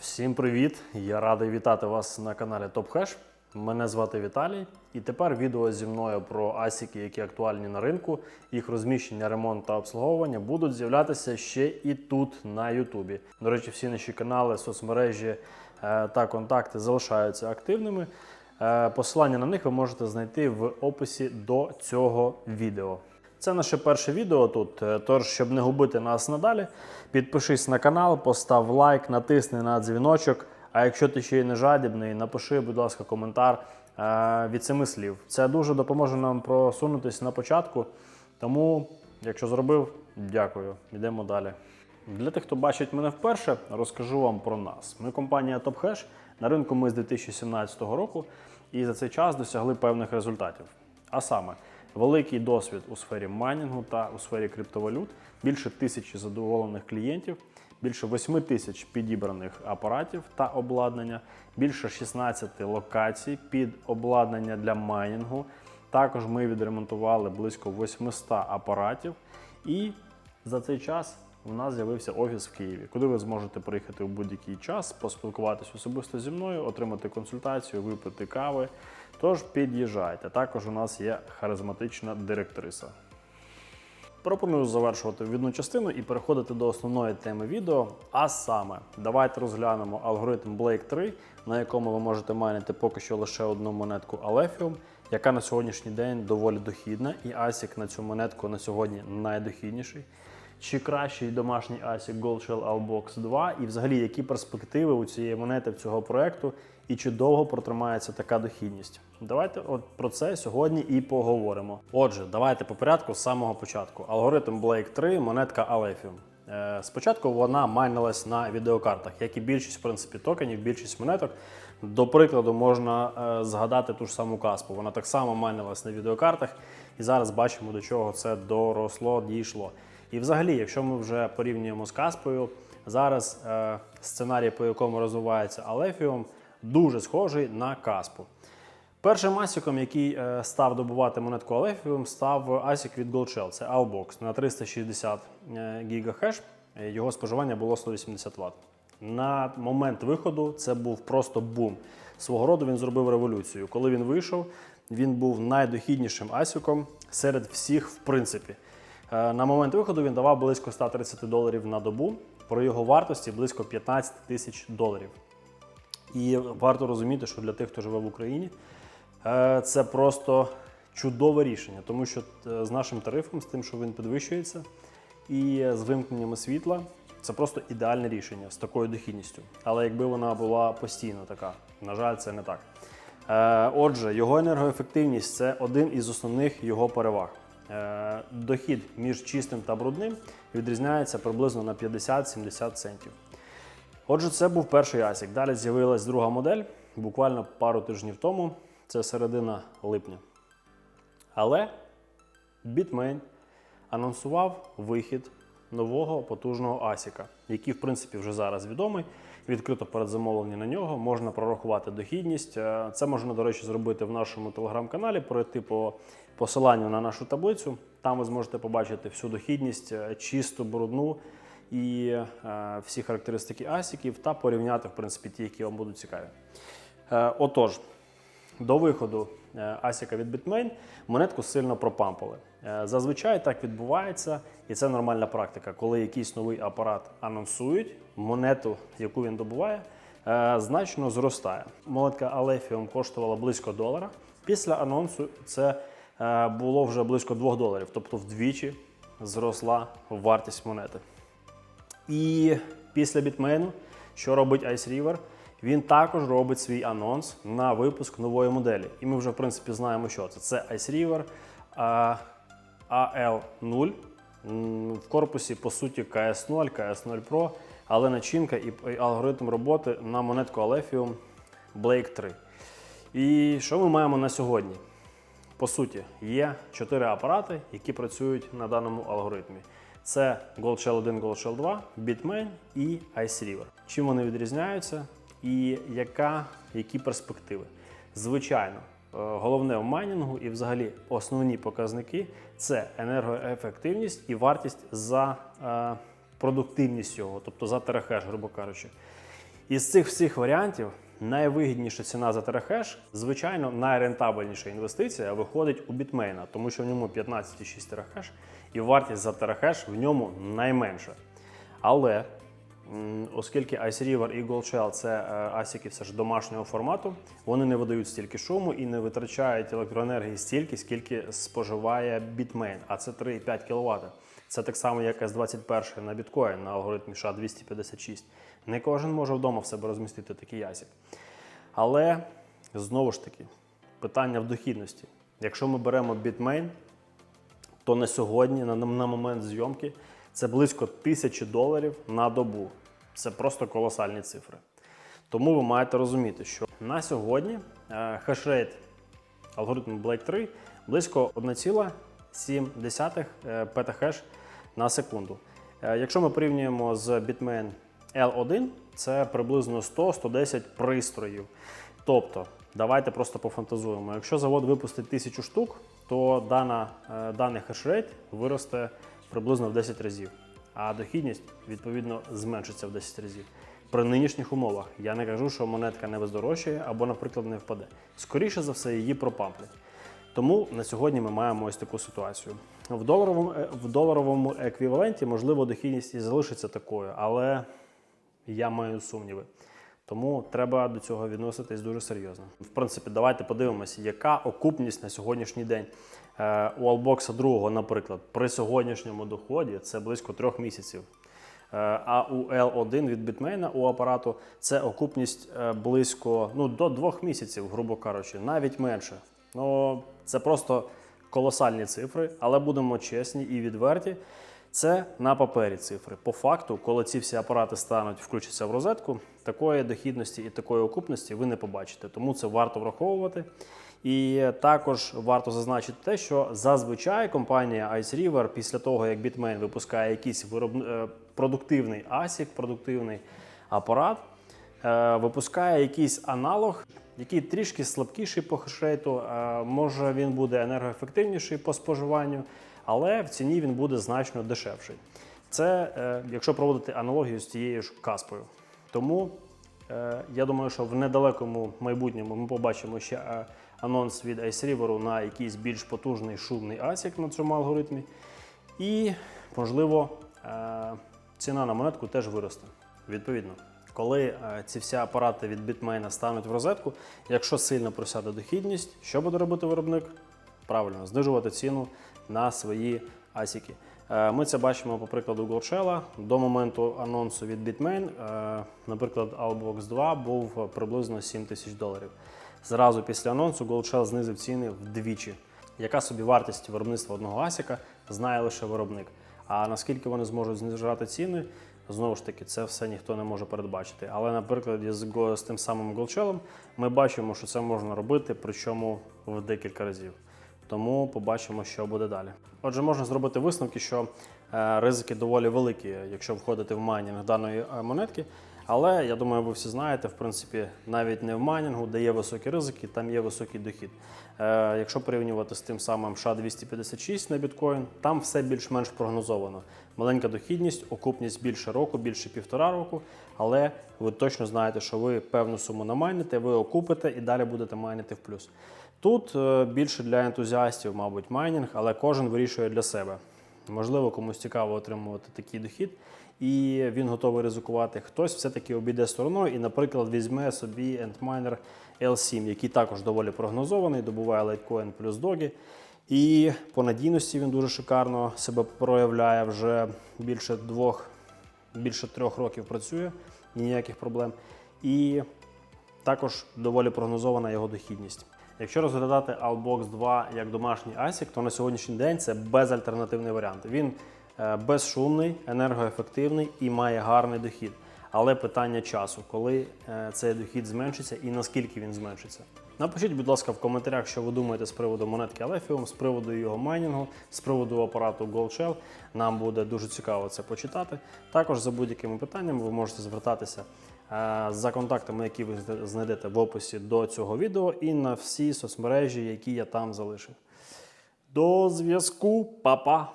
Всім привіт! Я радий вітати вас на каналі TopHash. Мене звати Віталій, і тепер відео зі мною про асіки, які актуальні на ринку, їх розміщення, ремонт та обслуговування будуть з'являтися ще і тут на Ютубі. До речі, всі наші канали, соцмережі е, та контакти залишаються активними. Е, Посилання на них ви можете знайти в описі до цього відео. Це наше перше відео тут. е, Тож, щоб не губити нас надалі, підпишись на канал, постав лайк, натисни на дзвіночок. А якщо ти ще й не жадібний, напиши, будь ласка, коментар е, від семи слів. Це дуже допоможе нам просунутися на початку. Тому, якщо зробив, дякую. Йдемо далі. Для тих, хто бачить мене вперше, розкажу вам про нас. Ми компанія TopHash. На ринку ми з 2017 року і за цей час досягли певних результатів. А саме, великий досвід у сфері майнінгу та у сфері криптовалют, більше тисячі задоволених клієнтів, більше 8 тисяч підібраних апаратів та обладнання, більше 16 локацій під обладнання для майнінгу. Також ми відремонтували близько 800 апаратів і за цей час у нас з'явився офіс в Києві, куди ви зможете приїхати у будь-який час, поспілкуватися особисто зі мною, отримати консультацію, випити кави. Тож під'їжджайте. Також у нас є харизматична директриса. Пропоную завершувати відну частину і переходити до основної теми відео. А саме, давайте розглянемо алгоритм Blake 3, на якому ви можете майнити поки що лише одну монетку Alephium, яка на сьогоднішній день доволі дохідна, і ASIC на цю монетку на сьогодні найдохідніший. Чи кращий домашній ASIC Goldshell Allbox 2, і взагалі які перспективи у цієї монети в цього проекту, і чи довго протримається така дохідність? Давайте от про це сьогодні і поговоримо. Отже, давайте по порядку з самого початку. Алгоритм Blake 3, монетка Alephium. Е, Спочатку вона майнилась на відеокартах, як і більшість в принципі, токенів, більшість монеток. До прикладу, можна е, згадати ту ж саму каспу. Вона так само майнилась на відеокартах, і зараз бачимо, до чого це доросло, дійшло. І взагалі, якщо ми вже порівнюємо з Каспою, зараз е, сценарій, по якому розвивається Alephium, дуже схожий на Каспу. Першим асіком, який е, став добувати монетку Alephium, став асік від Goldshell. Це Allbox на 360 е, гігахеш. Його споживання було 180 Вт. На момент виходу це був просто бум. Свого роду він зробив революцію. Коли він вийшов, він був найдохіднішим асіком серед всіх, в принципі. Е, На момент виходу він давав близько 130 доларів на добу. При його вартості близько 15 тисяч доларів. І варто розуміти, що для тих, хто живе в Україні, е, це просто чудове рішення, тому що е, з нашим тарифом, з тим, що він підвищується, і з вимкненнями світла, це просто ідеальне рішення з такою дохідністю. Але якби вона була постійно така, на жаль, це не так. Отже, його енергоефективність це один із основних його переваг. Е, Дохід між чистим та брудним відрізняється приблизно на 50-70 центів. Отже, це був перший ASIC. Далі з'явилась друга модель буквально пару тижнів тому. Це середина липня. Але Bitmain анонсував вихід нового потужного ASIC, який, в принципі, вже зараз відомий. Відкрито передзамовлення на нього, можна прорахувати дохідність. Е, Це можна, до речі, зробити в нашому телеграм-каналі, пройти по посиланню на нашу таблицю. Там ви зможете побачити всю дохідність, е, чисту, брудну і е, всі характеристики асіків та порівняти, в принципі, ті, які вам будуть цікаві. Е, Отож, до виходу Асіка від Bitmain монетку сильно пропампали. Е, Зазвичай так відбувається, і це нормальна практика. Коли якийсь новий апарат анонсують, монету, яку він добуває, значно зростає. Монетка Alephium коштувала близько долара. Після анонсу це було вже близько 2 доларів, тобто вдвічі зросла вартість монети. І після бітмейну, що робить Ice River, він також робить свій анонс на випуск нової моделі. І ми вже, в принципі, знаємо, що це. Це Ice River AL0. В корпусі, по суті, KS0, KS0 Pro, але начинка і алгоритм роботи на монетку Alephium Blake 3. І що ми маємо на сьогодні? По суті, є чотири апарати, які працюють на даному алгоритмі. Це Goldshell 1, Goldshell 2, Bitmain і Ice. Чим вони відрізняються і яка, які перспективи? Звичайно, е, головне в майнінгу і взагалі основні показники це енергоефективність і вартість за е, продуктивність його, тобто за терахеш, грубо кажучи. Із цих всіх варіантів найвигідніша ціна за терахеш, звичайно, найрентабельніша інвестиція виходить у бітмейна, тому що в ньому 15,6 терахеш, і вартість за терахеш в ньому найменша. Але оскільки Ice River і Gold це е, асіки все ж домашнього формату, вони не видають стільки шуму і не витрачають електроенергії стільки, скільки споживає бітмейн, а це 3,5 кВт. Це так само, як С-21 на біткоін на алгоритмі sha 256. Не кожен може вдома в себе розмістити такий ясік. Але знову ж таки, питання в дохідності. Якщо ми беремо бітмейн, то на сьогодні, на, на момент зйомки, це близько тисячі доларів на добу. Це просто колосальні цифри. Тому ви маєте розуміти, що на сьогодні е, хешрейт алгоритму Black 3 близько 1, 0,7 е, петахеш на секунду. Е, якщо ми порівнюємо з Bitmain L1, це приблизно 100-110 пристроїв. Тобто, давайте просто пофантазуємо. Якщо завод випустить 1000 штук, то дана, е, даний хешрейт виросте приблизно в 10 разів, а дохідність, відповідно, зменшиться в 10 разів. При нинішніх умовах я не кажу, що монетка не виздорожчає або, наприклад, не впаде. Скоріше за все, її пропамплять. Тому на сьогодні ми маємо ось таку ситуацію. В доларовому, е, в доларовому еквіваленті, можливо, дохідність і залишиться такою, але я маю сумніви. Тому треба до цього відноситись дуже серйозно. В принципі, давайте подивимося, яка окупність на сьогоднішній день. Е, У Албокса 2, наприклад, при сьогоднішньому доході це близько трьох місяців. Е, А у L1 від бітмейна у апарату це окупність близько ну, до двох місяців, грубо кажучи, навіть менше. Ну, це просто колосальні цифри, але будемо чесні і відверті. Це на папері цифри. По факту, коли ці всі апарати стануть, включаться в розетку, такої дохідності і такої окупності ви не побачите. Тому це варто враховувати. І також варто зазначити те, що зазвичай компанія Ice River після того, як Bitmain випускає якийсь вироб... е, продуктивний ASIC, продуктивний апарат, е, випускає якийсь аналог, який трішки слабкіший по хешрейту, е, може він буде енергоефективніший по споживанню, але в ціні він буде значно дешевший. Це е, якщо проводити аналогію з тією ж каспою. Тому е, я думаю, що в недалекому майбутньому ми побачимо ще анонс від Ice River на якийсь більш потужний шумний ASIC на цьому алгоритмі. І, можливо, ціна на монетку теж виросте. Відповідно, коли е, ці всі апарати від Bitmain стануть в розетку, якщо сильно просяде дохідність, що буде робити виробник? Правильно, знижувати ціну на свої асіки. Е, Ми це бачимо по прикладу GoldShell. До моменту анонсу від Bitmain, е, наприклад, Outbox 2 був приблизно 7 тисяч доларів. Зразу після анонсу GoldShell знизив ціни вдвічі. Яка собі вартість виробництва одного асіка, знає лише виробник. А наскільки вони зможуть знижати ціни, знову ж таки, це все ніхто не може передбачити. Але, наприклад, з, з тим самим голчелом ми бачимо, що це можна робити, причому в декілька разів. Тому побачимо, що буде далі. Отже, можна зробити висновки, що е, ризики доволі великі, якщо входити в майнінг даної е, монетки. Але я думаю, ви всі знаєте, в принципі, навіть не в майнінгу, де є високі ризики, там є високий дохід. Е, якщо порівнювати з тим самим SHA-256 на біткоін, там все більш-менш прогнозовано. Маленька дохідність, окупність більше року, більше півтора року, але ви точно знаєте, що ви певну суму намайните, ви окупите і далі будете майнити в плюс. Тут е, більше для ентузіастів, мабуть, майнінг, але кожен вирішує для себе. Можливо, комусь цікаво отримувати такий дохід, і він готовий ризикувати. Хтось все-таки обійде стороною і, наприклад, візьме собі Antminer L7, який також доволі прогнозований, добуває Litecoin плюс доги. І по надійності він дуже шикарно себе проявляє вже більше двох, більше трьох років працює, ніяких проблем. І також доволі прогнозована його дохідність. Якщо розглядати Outbox 2 як домашній ASIC, то на сьогоднішній день це безальтернативний варіант. Він безшумний, енергоефективний і має гарний дохід. Але питання часу, коли е, цей дохід зменшиться і наскільки він зменшиться. Напишіть, будь ласка, в коментарях, що ви думаєте з приводу монетки Alephium, з приводу його майнінгу, з приводу апарату Gold Shell. Нам буде дуже цікаво це почитати. Також за будь-якими питаннями ви можете звертатися е, за контактами, які ви знайдете в описі до цього відео, і на всі соцмережі, які я там залишив. До зв'язку, па-па!